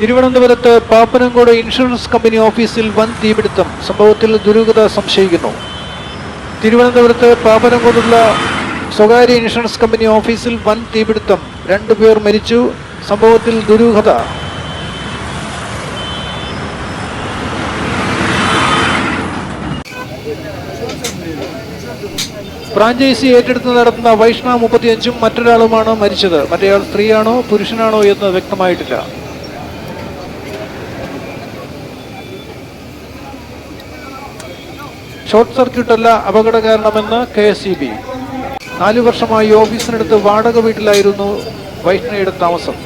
തിരുവനന്തപുരത്ത് Pappanamcode insurance company ഓഫീസിൽ വൻ തീപിടുത്തം. സംഭവത്തിൽ ദുരൂഹത സംശയിക്കുന്നു. തിരുവനന്തപുരത്ത് പാപ്പനംകോടുള്ള സ്വകാര്യ ഇൻഷുറൻസ് കമ്പനി ഓഫീസിൽ വൻ തീപിടുത്തം. രണ്ടുപേർ മരിച്ചു. സംഭവത്തിൽ ദുരൂഹത. ഫ്രാഞ്ചൈസി ഏറ്റെടുത്ത് നടത്തുന്ന വൈഷ്ണവ് മുപ്പത്തിയഞ്ചും മറ്റൊരാളുമാണ് മരിച്ചത്. മറ്റേയാൾ സ്ത്രീയാണോ പുരുഷനാണോ എന്ന് വ്യക്തമായിട്ടില്ല. ഷോർട്ട് സർക്യൂട്ട് അല്ല അപകട കാരണമെന്ന് കെ എസ് ഇ ബി. നാലു വർഷമായി ഓഫീസിനടുത്ത് വാടക വീട്ടിലായിരുന്നു വൈഷ്ണയുടെ താമസം.